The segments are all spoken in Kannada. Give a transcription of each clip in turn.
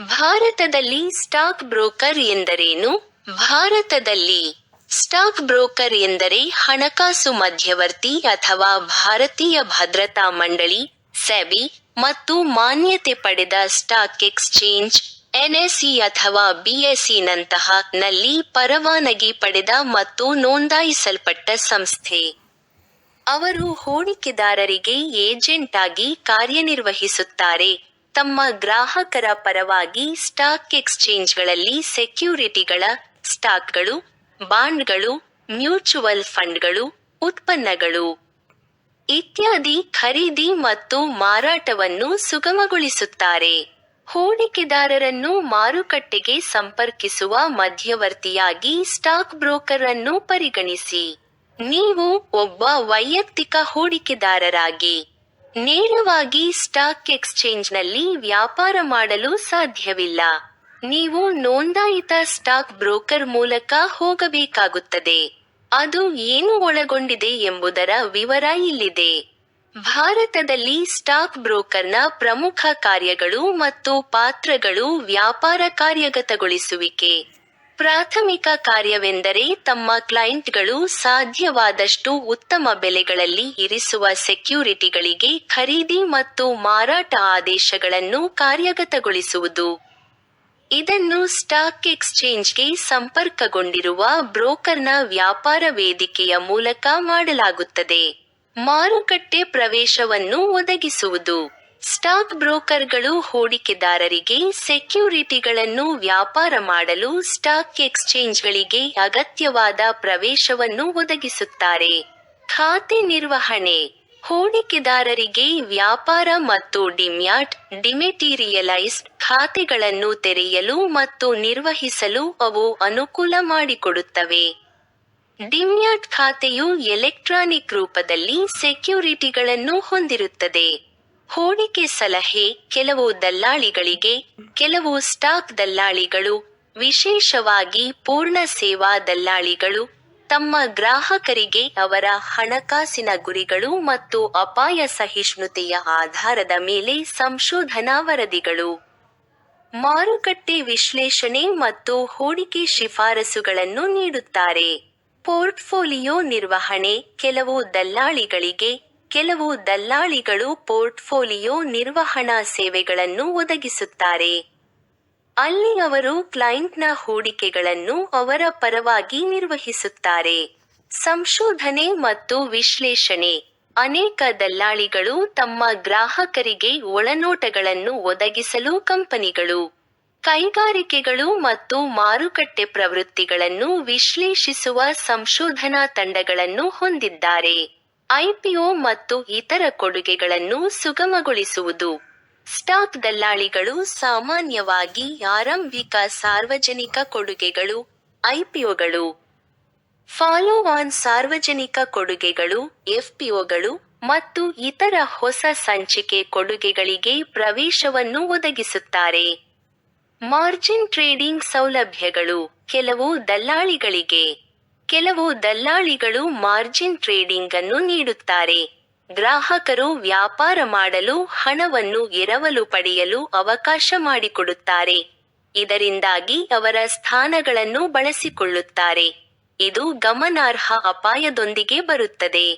ಭಾರತದಲ್ಲಿ ಸ್ಟಾಕ್ ಬ್ರೋಕರ್ ಎಂದರೇನು? ಭಾರತದಲ್ಲಿ ಸ್ಟಾಕ್ ಬ್ರೋಕರ್ ಎಂದರೆ ಹಣಕಾಸು ಮಧ್ಯವರ್ತಿ ಅಥವಾ ಭಾರತೀಯ ಭದ್ರತಾ ಮಂಡಳಿ, ಸೆಬಿ ಮತ್ತು ಮಾನ್ಯತೆ ಪಡೆದ ಸ್ಟಾಕ್ ಎಕ್ಸ್ಚೇಂಜ್, ಎನ್ಎಸ್ಇ ಅಥವಾ ಬಿಎಸ್ಇ ನಂತಹ ನಲ್ಲಿ ಪರವಾನಗಿ ಪಡೆದ ಮತ್ತು ನೋಂದಾಯಿಸಲ್ಪಟ್ಟ ಸಂಸ್ಥೆ. ಅವರು ಹೂಡಿಕೆದಾರರಿಗೆ ಏಜೆಂಟ್ ಆಗಿ ಕಾರ್ಯನಿರ್ವಹಿಸುತ್ತಾರೆ. ತಮ್ಮ ಗ್ರಾಹಕರ ಪರವಾಗಿ ಸ್ಟಾಕ್ ಎಕ್ಸ್ಚೇಂಜ್ಗಳಲ್ಲಿ ಸೆಕ್ಯೂರಿಟಿಗಳ ಸ್ಟಾಕ್ಗಳು, ಬಾಂಡ್ಗಳು, ಮ್ಯೂಚುವಲ್ ಫಂಡ್ಗಳು, ಉತ್ಪನ್ನಗಳು ಇತ್ಯಾದಿ ಖರೀದಿ ಮತ್ತು ಮಾರಾಟವನ್ನು ಸುಗಮಗೊಳಿಸುತ್ತಾರೆ. ಹೂಡಿಕೆದಾರರನ್ನು ಮಾರುಕಟ್ಟೆಗೆ ಸಂಪರ್ಕಿಸುವ ಮಧ್ಯವರ್ತಿಯಾಗಿ ಸ್ಟಾಕ್ ಬ್ರೋಕರ್ ಅನ್ನು ಪರಿಗಣಿಸಿ. ನೀವು ಒಬ್ಬ ವೈಯಕ್ತಿಕ ಹೂಡಿಕೆದಾರರಾಗಿ ನೇರವಾಗಿ ಸ್ಟಾಕ್ ಎಕ್ಸ್ಚೇಂಜ್ನಲ್ಲಿ ವ್ಯಾಪಾರ ಮಾಡಲು ಸಾಧ್ಯವಿಲ್ಲ. ನೀವು ನೋಂದಾಯಿತ ಸ್ಟಾಕ್ ಬ್ರೋಕರ್ ಮೂಲಕ ಹೋಗಬೇಕಾಗುತ್ತದೆ. ಅದು ಏನು ಒಳಗೊಂಡಿದೆ ಎಂಬುದರ ವಿವರ ಇಲ್ಲಿದೆ. ಭಾರತದಲ್ಲಿ ಸ್ಟಾಕ್ ಬ್ರೋಕರ್ನ ಪ್ರಮುಖ ಕಾರ್ಯಗಳು ಮತ್ತು ಪಾತ್ರಗಳು ವ್ಯಾಪಾರ ಕಾರ್ಯಗತಗೊಳಿಸುವಿಕೆ. ಪ್ರಾಥಮಿಕ ಕಾರ್ಯವೆಂದರೆ ತಮ್ಮ ಕ್ಲೈಂಟ್ಗಳು ಸಾಧ್ಯವಾದಷ್ಟು ಉತ್ತಮ ಬೆಲೆಗಳಲ್ಲಿ ಇರಿಸುವ ಸೆಕ್ಯೂರಿಟಿಗಳಿಗೆ ಖರೀದಿ ಮತ್ತು ಮಾರಾಟ ಆದೇಶಗಳನ್ನು ಕಾರ್ಯಗತಗೊಳಿಸುವುದು. ಇದನ್ನು ಸ್ಟಾಕ್ ಎಕ್ಸ್ಚೇಂಜ್ಗೆ ಸಂಪರ್ಕಗೊಂಡಿರುವ ಬ್ರೋಕರ್ನ ವ್ಯಾಪಾರ ವೇದಿಕೆಯ ಮೂಲಕ ಮಾಡಲಾಗುತ್ತದೆ. ಮಾರುಕಟ್ಟೆ ಪ್ರವೇಶವನ್ನು ಒದಗಿಸುವುದು. ಸ್ಟಾಕ್ ಬ್ರೋಕರ್ಗಳು ಹೂಡಿಕೆದಾರರಿಗೆ ಸೆಕ್ಯೂರಿಟಿಗಳನ್ನು ವ್ಯಾಪಾರ ಮಾಡಲು ಸ್ಟಾಕ್ ಎಕ್ಸ್ಚೇಂಜ್ಗಳಿಗೆ ಅಗತ್ಯವಾದ ಪ್ರವೇಶವನ್ನು ಒದಗಿಸುತ್ತಾರೆ. ಖಾತೆ ನಿರ್ವಹಣೆ. ಹೂಡಿಕೆದಾರರಿಗೆ ವ್ಯಾಪಾರ ಮತ್ತು ಡಿಮ್ಯಾಟ್, ಡಿಮೆಟೀರಿಯಲೈಸ್ಡ್ ಖಾತೆಗಳನ್ನು ತೆರೆಯಲು ಮತ್ತು ನಿರ್ವಹಿಸಲು ಅವು ಅನುಕೂಲ ಮಾಡಿಕೊಡುತ್ತವೆ. ಡಿಮ್ಯಾಟ್ ಖಾತೆಯು ಎಲೆಕ್ಟ್ರಾನಿಕ್ ರೂಪದಲ್ಲಿ ಸೆಕ್ಯೂರಿಟಿಗಳನ್ನು ಹೊಂದಿರುತ್ತದೆ. ಹೂಡಿಕೆ ಸಲಹೆ ಕೆಲವು ದಲ್ಲಾಳಿಗಳಿಗೆ, ಕೆಲವು ಸ್ಟಾಕ್ ದಲ್ಲಾಳಿಗಳು, ವಿಶೇಷವಾಗಿ ಪೂರ್ಣ ಸೇವಾ ದಲ್ಲಾಳಿಗಳು, ತಮ್ಮ ಗ್ರಾಹಕರಿಗೆ ಅವರ ಹಣಕಾಸಿನ ಗುರಿಗಳು ಮತ್ತು ಅಪಾಯ ಸಹಿಷ್ಣುತೆಯ ಆಧಾರದ ಮೇಲೆ ಸಂಶೋಧನಾ ವರದಿಗಳು. ಮಾರುಕಟ್ಟೆ ವಿಶ್ಲೇಷಣೆ ಮತ್ತು ಹೂಡಿಕೆ ಶಿಫಾರಸುಗಳನ್ನು ನೀಡುತ್ತಾರೆ. ಪೋರ್ಟ್ಫೋಲಿಯೋ ನಿರ್ವಹಣೆ ಕೆಲವು ದಲ್ಲಾಳಿಗಳಿಗೆ ಕೆಲವು ದಲ್ಲಾಳಿಗಳು ಪೋರ್ಟ್ಫೋಲಿಯೋ ನಿರ್ವಹಣಾ ಸೇವೆಗಳನ್ನು ಒದಗಿಸುತ್ತಾರೆ. ಅಲ್ಲಿ ಅವರು ಕ್ಲೈಂಟ್ನ ಹೂಡಿಕೆಗಳನ್ನು ಅವರ ಪರವಾಗಿ ನಿರ್ವಹಿಸುತ್ತಾರೆ. ಸಂಶೋಧನೆ ಮತ್ತು ವಿಶ್ಲೇಷಣೆ. ಅನೇಕ ದಲ್ಲಾಳಿಗಳು ತಮ್ಮ ಗ್ರಾಹಕರಿಗೆ ಒಳನೋಟಗಳನ್ನು ಒದಗಿಸಲು ಕಂಪನಿಗಳು. ಕೈಗಾರಿಕೆಗಳು ಮತ್ತು ಮಾರುಕಟ್ಟೆ ಪ್ರವೃತ್ತಿಗಳನ್ನು ವಿಶ್ಲೇಷಿಸುವ ಸಂಶೋಧನಾ ತಂಡಗಳನ್ನು ಹೊಂದಿದ್ದಾರೆ. ಐಪಿಒ ಮತ್ತು ಇತರ ಕೊಡುಗೆಗಳನ್ನು ಸುಗಮಗೊಳಿಸುವುದು. ಸ್ಟಾಕ್ ದಲ್ಲಾಳಿಗಳು ಸಾಮಾನ್ಯವಾಗಿ ಆರಂಭಿಕ ಸಾರ್ವಜನಿಕ ಕೊಡುಗೆಗಳು ಐಪಿಒಗಳು ಫಾಲೋ ಆನ್ ಸಾರ್ವಜನಿಕ ಕೊಡುಗೆಗಳು ಎಫ್ಪಿಒಗಳು ಮತ್ತು ಇತರ ಹೊಸ ಸಂಚಿಕೆ ಕೊಡುಗೆಗಳಿಗೆ ಪ್ರವೇಶವನ್ನು ಒದಗಿಸುತ್ತಾರೆ. ಮಾರ್ಜಿನ್ ಟ್ರೇಡಿಂಗ್ ಸೌಲಭ್ಯಗಳು ಕೆಲವು ದಲ್ಲಾಳಿಗಳಿಗೆ. ಕೆಲವು ದಲ್ಲಾಳಿಗಳು ಮಾರ್ಜಿನ್ ಟ್ರೇಡಿಂಗ್ ಅನ್ನು ನೀಡುತ್ತಾರೆ. ಗ್ರಾಹಕರು ವ್ಯಾಪಾರ ಮಾಡಲು, ಹಣವನ್ನು ಎರವಲು ಪಡೆಯಲು ಅವಕಾಶ ಮಾಡಿಕೊಡುತ್ತಾರೆ. ಇದರಿಂದಾಗಿ ಅವರ ಸ್ಥಾನಗಳನ್ನು ಬಳಸಿಕೊಳ್ಳುತ್ತಾರೆ. ಇದು ಗಮನಾರ್ಹ ಅಪಾಯದೊಂದಿಗೆ ಬರುತ್ತದೆ.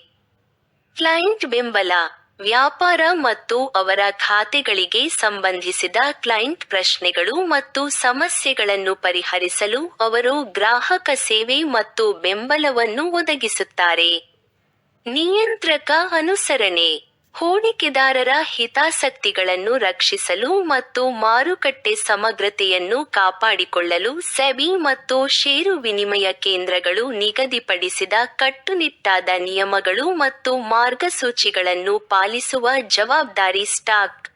ಕ್ಲೈಂಟ್ ಬೆಂಬಲ. ವ್ಯಾಪಾರ ಮತ್ತು ಅವರ ಖಾತೆಗಳಿಗೆ ಸಂಬಂಧಿಸಿದ ಕ್ಲೈಂಟ್ ಪ್ರಶ್ನೆಗಳು ಮತ್ತು ಸಮಸ್ಯೆಗಳನ್ನು ಪರಿಹರಿಸಲು ಅವರು ಗ್ರಾಹಕ ಸೇವೆ ಮತ್ತು ಬೆಂಬಲವನ್ನು ಒದಗಿಸುತ್ತಾರೆ. ನಿಯಂತ್ರಕ ಅನುಸರಣೆ. ಹೂಡಿಕೆದಾರರ ಹಿತಾಸಕ್ತಿಗಳನ್ನು ರಕ್ಷಿಸಲು ಮತ್ತು ಮಾರುಕಟ್ಟೆ ಸಮಗ್ರತೆಯನ್ನು ಕಾಪಾಡಿಕೊಳ್ಳಲು ಸೆಬಿ ಮತ್ತು ಷೇರು ವಿನಿಮಯ ಕೇಂದ್ರಗಳು ನಿಗದಿಪಡಿಸಿದ ಕಟ್ಟುನಿಟ್ಟಾದ ನಿಯಮಗಳು ಮತ್ತು ಮಾರ್ಗಸೂಚಿಗಳನ್ನು ಪಾಲಿಸುವ ಜವಾಬ್ದಾರಿ ಸ್ಟಾಕ್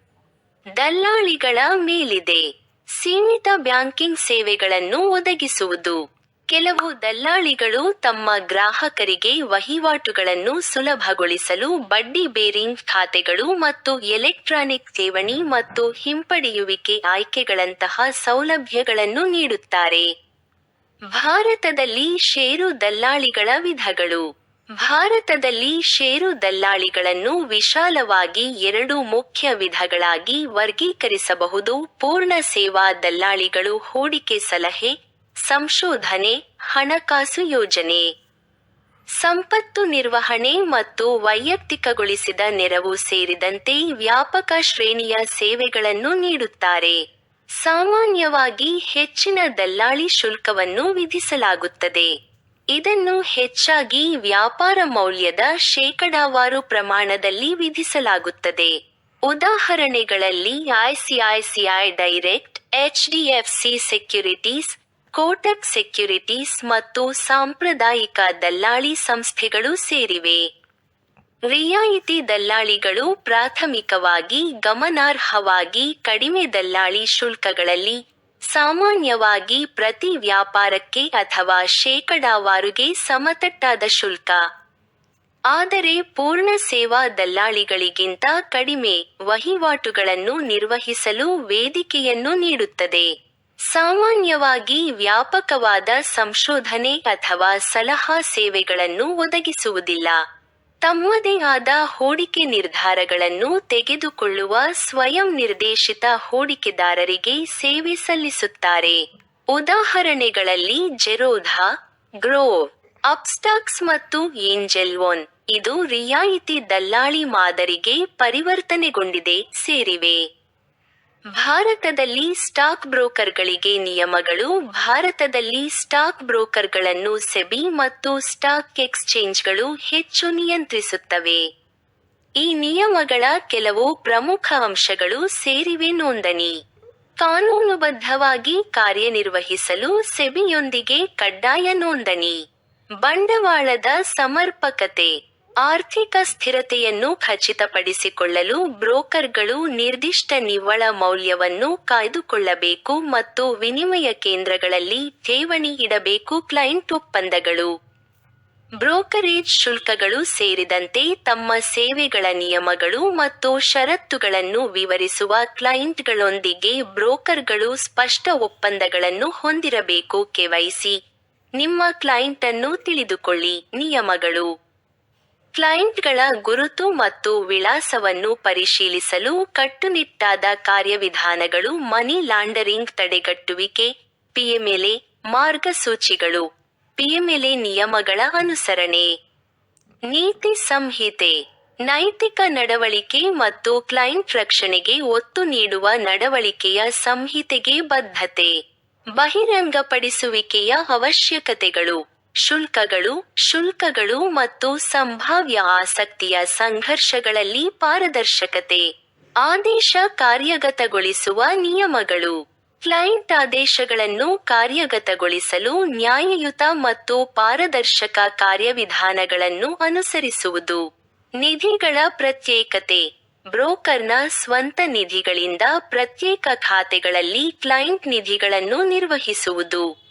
ದಲ್ಲಾಳಿಗಳ ಮೇಲಿದೆ. ಸೀಮಿತ ಬ್ಯಾಂಕಿಂಗ್ ಸೇವೆಗಳನ್ನು ಒದಗಿಸುವುದು. ಕೆಲವು ದಲ್ಲಾಳಿಗಳು ತಮ್ಮ ಗ್ರಾಹಕರಿಗೆ ವಹಿವಾಟುಗಳನ್ನು ಸುಲಭಗೊಳಿಸಲು ಬಡ್ಡಿ ಬೇರಿಂಗ್ ಖಾತೆಗಳು ಮತ್ತು ಎಲೆಕ್ಟ್ರಾನಿಕ್ ಠೇವಣಿ ಮತ್ತು ಹಿಂಪಡೆಯುವಿಕೆ ಆಯ್ಕೆಗಳಂತಹ ಸೌಲಭ್ಯಗಳನ್ನು ನೀಡುತ್ತಾರೆ. ಭಾರತದಲ್ಲಿ ಷೇರು ದಲ್ಲಾಳಿಗಳ ವಿಧಗಳು. ಭಾರತದಲ್ಲಿ ಷೇರು ದಲ್ಲಾಳಿಗಳನ್ನು ವಿಶಾಲವಾಗಿ ಎರಡು ಮುಖ್ಯ ವಿಧಗಳಾಗಿ ವರ್ಗೀಕರಿಸಬಹುದು. ಪೂರ್ಣ ಸೇವಾ ದಲ್ಲಾಳಿಗಳು ಹೂಡಿಕೆ ಸಲಹೆ ಸಂಶೋಧನೆ ಹಣಕಾಸು ಯೋಜನೆ. ಸಂಪತ್ತು ನಿರ್ವಹಣೆ ಮತ್ತು ವೈಯಕ್ತಿಕಗೊಳಿಸಿದ ನೆರವು ಸೇರಿದಂತೆ ವ್ಯಾಪಕ ಶ್ರೇಣಿಯ ಸೇವೆಗಳನ್ನು ನೀಡುತ್ತಾರೆ. ಸಾಮಾನ್ಯವಾಗಿ ಹೆಚ್ಚಿನ ದಲ್ಲಾಳಿ ಶುಲ್ಕವನ್ನು ವಿಧಿಸಲಾಗುತ್ತದೆ. ಇದನ್ನು ಹೆಚ್ಚಾಗಿ ವ್ಯಾಪಾರ ಮೌಲ್ಯದ ಶೇಕಡಾವಾರು ಪ್ರಮಾಣದಲ್ಲಿ ವಿಧಿಸಲಾಗುತ್ತದೆ. ಉದಾಹರಣೆಗಳಲ್ಲಿ ICICI direct HDFC securities Kotak securities ಮತ್ತು ಸಾಂಪ್ರದಾಯಿಕ ದಲ್ಲಾಳಿ ಸಂಸ್ಥೆಗಳು ಸೇರಿವೆ. ರಿಯಾಯಿತಿ ದಲ್ಲಾಳಿಗಳು ಪ್ರಾಥಮಿಕವಾಗಿ ಗಮನಾರ್ಹವಾಗಿ ಕಡಿಮೆ ದಲ್ಲಾಳಿ ಶುಲ್ಕಗಳಲ್ಲಿ ಸಾಮಾನ್ಯವಾಗಿ ಪ್ರತಿ ವ್ಯಾಪಾರಕ್ಕೆ ಅಥವಾ ಶೇಕಡಾವಾರುಗೆ ಸಮತಟ್ಟಾದ ಶುಲ್ಕ. ಆದರೆ ಪೂರ್ಣ ಸೇವಾ ದಲ್ಲಾಳಿಗಳಿಗಿಂತ ಕಡಿಮೆ ವಹಿವಾಟುಗಳನ್ನು ನಿರ್ವಹಿಸಲು ವೇದಿಕೆಯನ್ನು ನೀಡುತ್ತದೆ. ಸಾಮಾನ್ಯವಾಗಿ ವ್ಯಾಪಕವಾದ ಸಂಶೋಧನೆ ಅಥವಾ ಸಲಹಾ ಸೇವೆಗಳನ್ನು ಒದಗಿಸುವುದಿಲ್ಲ. ತಮ್ಮದೇ ಆದ ಹೂಡಿಕೆ ನಿರ್ಧಾರಗಳನ್ನು ತೆಗೆದುಕೊಳ್ಳುವ ಸ್ವಯಂ ನಿರ್ದೇಶಿತ ಹೂಡಿಕೆದಾರರಿಗೆ ಸೇವೆ ಸಲ್ಲಿಸುತ್ತಾರೆ. ಉದಾಹರಣೆಗಳಲ್ಲಿ ಜೆರೋಧಾ, ಗ್ರೋವ್, ಅಪ್ಸ್ಟಾಕ್ಸ್ ಮತ್ತು ಏಂಜೆಲ್ ಒನ್ ಇದು ರಿಯಾಯಿತಿ ದಲ್ಲಾಳಿ ಮಾದರಿಗೆ ಪರಿವರ್ತನೆಗೊಂಡಿದೆ, ಸೇರಿವೆ. ಭಾರತದಲ್ಲಿ ಸ್ಟಾಕ್ ಬ್ರೋಕರ್ಗಳಿಗೆ ನಿಯಮಗಳು, ಭಾರತದಲ್ಲಿ ಸ್ಟಾಕ್ ಬ್ರೋಕರ್ಗಳನ್ನು ಸೆಬಿ ಮತ್ತು ಸ್ಟಾಕ್ ಎಕ್ಸ್ಚೇಂಜ್ಗಳು ಹೆಚ್ಚು ನಿಯಂತ್ರಿಸುತ್ತವೆ. ಈ ನಿಯಮಗಳ ಕೆಲವು ಪ್ರಮುಖ ಅಂಶಗಳು ಸೇರಿವೆ ನೋಂದಣಿ. ಕಾನೂನುಬದ್ಧವಾಗಿ ಕಾರ್ಯನಿರ್ವಹಿಸಲು ಸೆಬಿಯೊಂದಿಗೆ ಕಡ್ಡಾಯ ನೋಂದಣಿ. ಬಂಡವಾಳದ ಸಮರ್ಪಕತೆ. ಆರ್ಥಿಕ ಸ್ಥಿರತೆಯನ್ನು ಖಚಿತಪಡಿಸಿಕೊಳ್ಳಲು ಬ್ರೋಕರ್ಗಳು ನಿರ್ದಿಷ್ಟ ನಿವ್ವಳ ಮೌಲ್ಯವನ್ನು ಕಾಯ್ದುಕೊಳ್ಳಬೇಕು ಮತ್ತು ವಿನಿಮಯ ಕೇಂದ್ರಗಳಲ್ಲಿ ಠೇವಣಿ ಇಡಬೇಕು ಕ್ಲೈಂಟ್ ಒಪ್ಪಂದಗಳು. ಬ್ರೋಕರೇಜ್ ಶುಲ್ಕಗಳು ಸೇರಿದಂತೆ ತಮ್ಮ ಸೇವೆಗಳ ನಿಯಮಗಳು ಮತ್ತು ಷರತ್ತುಗಳನ್ನು ವಿವರಿಸುವ ಕ್ಲೈಂಟ್ಗಳೊಂದಿಗೆ ಬ್ರೋಕರ್ಗಳು ಸ್ಪಷ್ಟ ಒಪ್ಪಂದಗಳನ್ನು ಹೊಂದಿರಬೇಕು. ಕೆವೈಸಿ, ನಿಮ್ಮ ಕ್ಲೈಂಟ್ ಅನ್ನು ತಿಳಿದುಕೊಳ್ಳಿ. ನಿಯಮಗಳು. ಕ್ಲೈಂಟ್ಗಳ ಗುರುತು ಮತ್ತು ವಿಳಾಸವನ್ನು ಪರಿಶೀಲಿಸಲು ಕಟ್ಟುನಿಟ್ಟಾದ ಕಾರ್ಯವಿಧಾನಗಳು ಮನಿ ಲಾಂಡರಿಂಗ್ ತಡೆಗಟ್ಟುವಿಕೆ, ಪಿಎಂಎಲ್ಎ ಮಾರ್ಗಸೂಚಿಗಳು, ಪಿಎಂಎಲ್ಎ ನಿಯಮಗಳ ಅನುಸರಣೆ. ನೀತಿ ಸಂಹಿತೆ, ನೈತಿಕ ನಡವಳಿಕೆ ಮತ್ತು ಕ್ಲೈಂಟ್ ರಕ್ಷಣೆಗೆ ಒತ್ತು ನೀಡುವ ನಡವಳಿಕೆಯ ಸಂಹಿತೆಗೆ ಬದ್ಧತೆ. ಬಹಿರಂಗಪಡಿಸುವಿಕೆಯ ಅವಶ್ಯಕತೆಗಳು. ಶುಲ್ಕಗಳು ಶುಲ್ಕಗಳು ಮತ್ತು ಸಂಭಾವ್ಯ ಆಸಕ್ತಿಯ ಸಂಘರ್ಷಗಳಲ್ಲಿ ಪಾರದರ್ಶಕತೆ. ಆದೇಶ ಕಾರ್ಯಗತಗೊಳಿಸುವ ನಿಯಮಗಳು. ಕ್ಲೈಂಟ್ ಆದೇಶಗಳನ್ನು ಕಾರ್ಯಗತಗೊಳಿಸಲು ನ್ಯಾಯಯುತ ಮತ್ತು ಪಾರದರ್ಶಕ ಕಾರ್ಯವಿಧಾನಗಳನ್ನು ಅನುಸರಿಸುವುದು. ನಿಧಿಗಳ ಪ್ರತ್ಯೇಕತೆ. ಬ್ರೋಕರ್ನ ಸ್ವಂತ ನಿಧಿಗಳಿಂದ ಪ್ರತ್ಯೇಕ ಖಾತೆಗಳಲ್ಲಿ ಕ್ಲೈಂಟ್ ನಿಧಿಗಳನ್ನು ನಿರ್ವಹಿಸುವುದು.